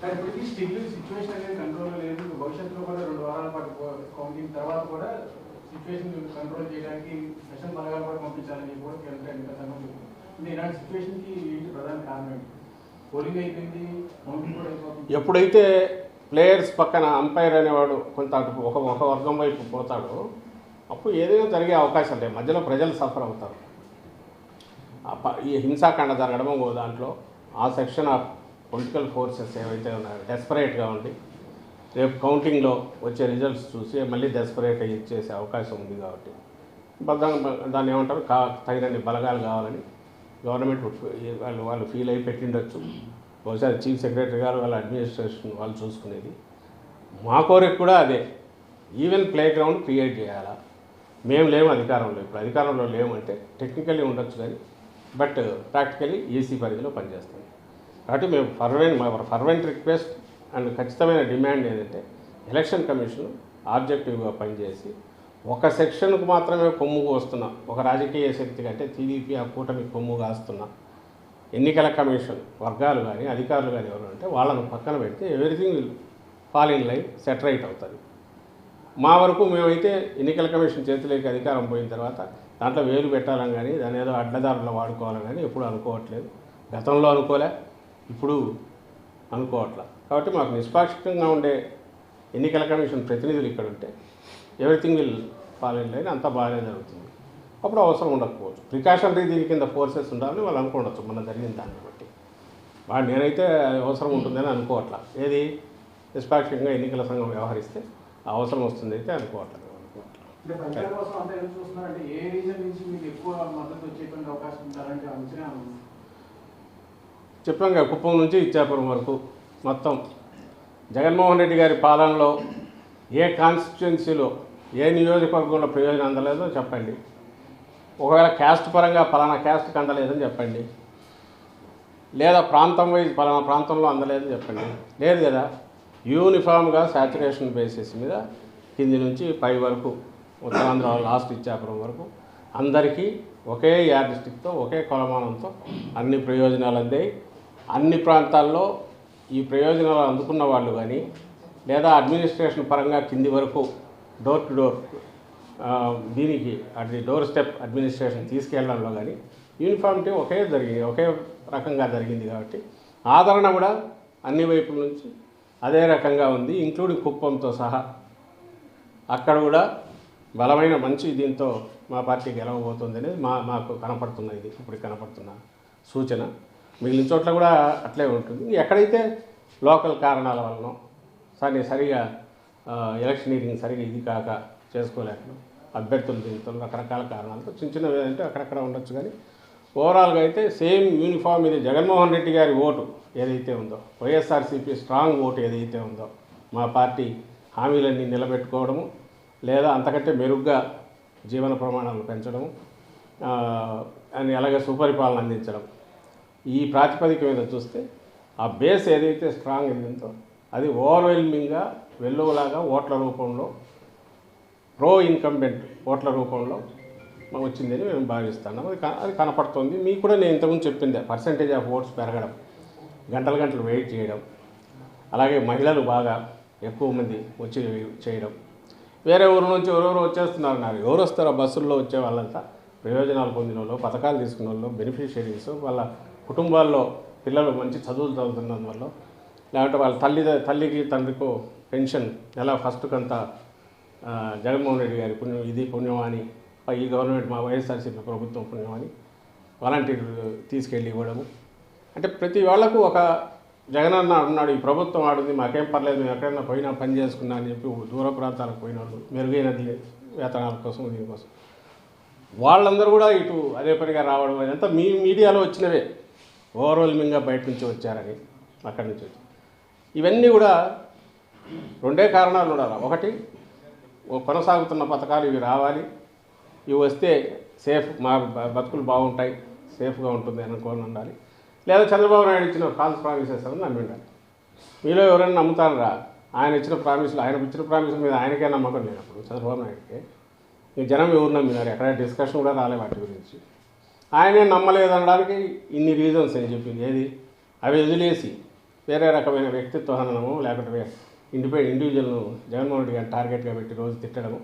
కానీ ఇప్పటికీ still situation అనేది కంట్రోల్ లేదు. భవిష్యత్తులో కూడా రెండు వారాల పాటు కౌంటింగ్ తర్వాత కూడా సిచ్యువేషన్ కంట్రోల్ చేయడానికి సెషన్ బలగాలు కూడా పంపించాలని కూడా కేంద్ర ఎన్నికల సంఘం చెప్పింది ఇలాంటి సిచ్యువేషన్కి ఏంటి ప్రధాన కారణం ఏంటి? పోలింగ్ అయిపోయింది కౌంటింగ్ కూడా అయిపోతుంది. ఎప్పుడైతే ప్లేయర్స్ పక్కన అంపైర్ అనేవాడు కొంత అటు ఒక ఒక వర్గం వైపు పోతాడో అప్పుడు ఏదైనా జరిగే అవకాశం లేదు మధ్యలో ప్రజలు సఫర్ అవుతారు. ఈ హింసాకాండ జరగడము దాంట్లో ఆ సెక్షన్ ఆఫ్ పొలిటికల్ ఫోర్సెస్ ఏవైతే ఉన్నాయో డెస్పరేట్గా ఉండి రేపు కౌంటింగ్లో వచ్చే రిజల్ట్స్ చూసి మళ్ళీ డెస్పరేట్ ఇచ్చేసే అవకాశం ఉంది కాబట్టి. బద్దంగా దాన్ని ఏమంటారు? కా తగినన్ని బలగాలు కావాలని గవర్నమెంట్ వాళ్ళు వాళ్ళు ఫీల్ అయి పెట్టిండొచ్చు. బహుశా చీఫ్ సెక్రటరీ గారు వాళ్ళ అడ్మినిస్ట్రేషన్ వాళ్ళు చూసుకునేది. మా కోరిక కూడా అదే. ఈవెన్ ప్లే గ్రౌండ్ క్రియేట్ చేయాలా? మేము లేము అధికారంలో. ఇప్పుడు అధికారంలో లేము అంటే టెక్నికల్లీ ఉండొచ్చు కానీ బట్ ప్రాక్టికలీ ఈసీ పరిధిలో పనిచేస్తాం. కాబట్టి మేము ఫర్వెంట్ మా ఫర్వెంట్ రిక్వెస్ట్ అండ్ ఖచ్చితమైన డిమాండ్ ఏంటంటే ఎలక్షన్ కమిషన్ ఆబ్జెక్టివ్గా పనిచేసి ఒక సెక్షన్కు మాత్రమే కొమ్ము కోస్తున్నా ఒక రాజకీయ శక్తి కంటే టీడీపీ ఆ కూటమి కొమ్ము కాస్తున్నా ఎన్నికల కమిషన్ వర్గాలు కానీ అధికారులు కానీ ఎవరు అంటే వాళ్ళను పక్కన పెడితే everything will fall in line set right అవుతుంది. మా వరకు మేమైతే ఎన్నికల కమిషన్ చేతిలోకి అధికారం పోయిన తర్వాత దాంట్లో వేలు పెట్టాలని కానీ దాని ఏదో అడ్డదారులు వాడుకోవాలని కానీ ఎప్పుడు అనుకోవట్లేదు. గతంలో అనుకోలే. ఇప్పుడు అనుకోవట్లా. కాబట్టి మాకు నిష్పాక్షికంగా ఉండే ఎన్నికల కమిషన్ ప్రతినిధులు ఇక్కడ ఉంటే ఎవ్రీథింగ్ విల్ ఫాలో లేని అంతా బాగానే జరుగుతుంది. అప్పుడు అవసరం ఉండకపోవచ్చు. ప్రికాషనరీ దీని కింద ఫోర్సెస్ ఉండాలని వాళ్ళు అనుకోవచ్చు మన జరిగిన దాన్ని బట్టి. వాడు నేనైతే అవసరం ఉంటుందని అనుకోవట్లా. ఏది? నిష్పాక్షికంగా ఎన్నికల సంఘం వ్యవహరిస్తే ఆ అవసరం వస్తుంది అయితే అనుకోవట్లేదు అనుకోవట్లేదు చెప్పాం కదా కుప్పం నుంచి ఇచ్చాపురం వరకు మొత్తం జగన్మోహన్ రెడ్డి గారి పాలనలో ఏ కాన్స్టిట్యున్సీలో ఏ నియోజకవర్గంలో ప్రయోజనం అందలేదో చెప్పండి. ఒకవేళ క్యాస్ట్ పరంగా ఫలానా క్యాస్ట్కి అందలేదని చెప్పండి. లేదా ప్రాంతం వైజ్ ఫలానా ప్రాంతంలో అందలేదని చెప్పండి. లేదు కదా యూనిఫామ్గా సాచురేషన్ బేసిస్ మీద కింది నుంచి పై వరకు ఉత్తరాంధ్ర లాస్ట్ ఇచ్చాపురం వరకు అందరికీ ఒకే యార్డిస్టిక్తో ఒకే కొలమానంతో అన్ని ప్రయోజనాలు అందాయి. అన్ని ప్రాంతాల్లో ఈ ప్రయోజనాలు అందుకున్న వాళ్ళు కానీ లేదా అడ్మినిస్ట్రేషన్ పరంగా కింది వరకు డోర్ టు డోర్ దీనికి అది డోర్ స్టెప్ అడ్మినిస్ట్రేషన్ తీసుకెళ్ళడంలో కానీ యూనిఫామిటీ ఒకే జరిగింది ఒకే రకంగా జరిగింది కాబట్టి ఆదరణ కూడా అన్ని వైపుల నుంచి అదే రకంగా ఉంది ఇంక్లూడింగ్ కుప్పంతో సహా. అక్కడ కూడా బలమైన మంచి దీంతో మా పార్టీ గెలవబోతుంది అనేది మా మాకు కనపడుతున్నది ఇప్పుడు కనపడుతున్న సూచన. మిగిలిన చోట్ల కూడా అట్లే ఉంటుంది. ఎక్కడైతే లోకల్ కారణాల వలన సరే సరిగా ఎలక్షనీరింగ్ సరిగా ఇది కాక చేసుకోలేక అభ్యర్థులు దీంతో రకరకాల కారణాలతో చిన్న చిన్నవి ఏంటంటే అక్కడక్కడ ఉండొచ్చు కానీ ఓవరాల్గా అయితే సేమ్ యూనిఫామ్ ఇది జగన్మోహన్ రెడ్డి గారి ఓటు ఏదైతే ఉందో వైఎస్ఆర్సీపీ స్ట్రాంగ్ ఓటు ఏదైతే ఉందో మా పార్టీ హామీలన్నీ నిలబెట్టుకోవడము లేదా అంతకంటే మెరుగ్గా జీవన ప్రమాణాలు పెంచడము ఆ, అని అలాగే సుపరిపాలన అందించడం ఈ ప్రాతిపదిక మీద చూస్తే ఆ బేస్ ఏదైతే స్ట్రాంగ్ ఉందో అది ఓవర్వెల్మింగ్గా వెల్లువలాగా ఓట్ల రూపంలో ప్రో ఇన్కంబెంట్ ఓట్ల రూపంలో వచ్చిందని మేము భావిస్తున్నాం. అది అది కనపడుతుంది. మీకు కూడా నేను ఇంతకుముందు చెప్పిందే పర్సంటేజ్ ఆఫ్ ఓట్స్ పెరగడం గంటలు గంటలు వెయిట్ చేయడం అలాగే మహిళలు బాగా ఎక్కువ మంది వచ్చి చేయడం. వేరే ఊరు నుంచి ఎవరెవరు వచ్చేస్తున్నారు నాకు ఎవరు వస్తారో బస్సుల్లో వచ్చే వాళ్ళంతా ప్రయోజనాలు పొందిన వాళ్ళు పథకాలు తీసుకున్న వాళ్ళు బెనిఫిషియరీస్ వాళ్ళ కుటుంబాల్లో పిల్లలు మంచి చదువులు చదువుతున్నందువల్ల లేకపోతే వాళ్ళ తల్లి తల్లికి తండ్రికో పెన్షన్ ఎలా ఫస్ట్ కంత జగన్మోహన్ రెడ్డి గారి పుణ్యం ఇది పుణ్యం అని ఈ గవర్నమెంట్ మా వైఎస్ఆర్సీపీ ప్రభుత్వం పుణ్యం అని వాలంటీర్లు తీసుకెళ్ళి ఇవ్వడము. అంటే ప్రతి వాళ్ళకు ఒక జగనన్న ఉన్నాడు ఈ ప్రభుత్వం ఆడుంది మాకేం పర్లేదు మేము ఎక్కడైనా పోయినా పని చేసుకున్నా అని చెప్పి దూర ప్రాంతాలకు పోయిన వాళ్ళు మెరుగైన వేతనాల కోసం దీనికోసం వాళ్ళందరూ కూడా ఇటు అదే పనిగా రావడం అదంతా మీ మీడియాలో వచ్చినవే. ఓవర్వెల్మింగ్గా బయట నుంచి వచ్చారని అక్కడి నుంచి వచ్చారు. ఇవన్నీ కూడా రెండే కారణాలు ఉండాలి. ఒకటి కొనసాగుతున్న పథకాలు ఇవి రావాలి. ఇవి వస్తే సేఫ్ మా బతుకులు బాగుంటాయి సేఫ్గా ఉంటుంది అనుకోని ఉండాలి. లేదా చంద్రబాబు నాయుడు ఇచ్చిన ఫాల్స్ ప్రామిసెస్ అని నమ్మి ఉండాలి. మీలో ఎవరైనా నమ్ముతారా? ఆయన ఇచ్చిన ప్రామిసులు ఆయన ఇచ్చిన ప్రామిసుల మీద ఆయనకే నమ్మకం లేనప్పుడు చంద్రబాబు నాయుడుకి జనం ఎవరు నమ్మినారు? ఎక్కడ డిస్కషన్ కూడా రాలే వాటి గురించి. ఆయనే నమ్మలేదనడానికి ఇన్ని రీజన్స్ అని చెప్పింది? ఏది? అవి వదిలేసి వేరే రకమైన వ్యక్తిత్వ హననము లేకపోతే ఇండిపెండెంట్ ఇండివిజువల్ను జగన్మోహన్ రెడ్డి గారిని టార్గెట్గా పెట్టి రోజు తిట్టడము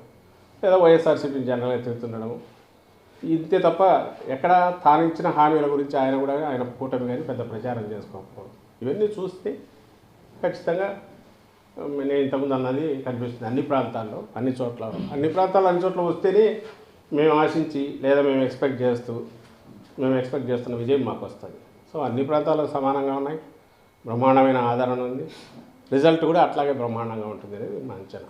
లేదా వైఎస్ఆర్సీపీని జనరల్గా తిరుగుతుండడము ఇంతే తప్ప ఎక్కడ తాను ఇచ్చిన హామీల గురించి ఆయన కూడా ఆయన కూటమి కానీ పెద్ద ప్రచారం చేసుకోకపోవడం. ఇవన్నీ చూస్తే ఖచ్చితంగా నేను ఇంతకుముందు అన్నది కనిపిస్తుంది అన్ని ప్రాంతాల్లో అన్ని చోట్ల అన్ని ప్రాంతాల్లో అన్ని చోట్ల వస్తేనే మేము ఆశించి లేదా మేము ఎక్స్పెక్ట్ చేస్తూ మేము ఎక్స్పెక్ట్ చేస్తున్న విజయం మాకు వస్తుంది. సో అన్ని ప్రాంతాల్లో సమానంగా ఉన్నాయి. బ్రహ్మాండమైన ఆదరణ ఉంది. రిజల్ట్ కూడా అట్లాగే బ్రహ్మాండంగా ఉంటుంది అనేది మా అంచనా.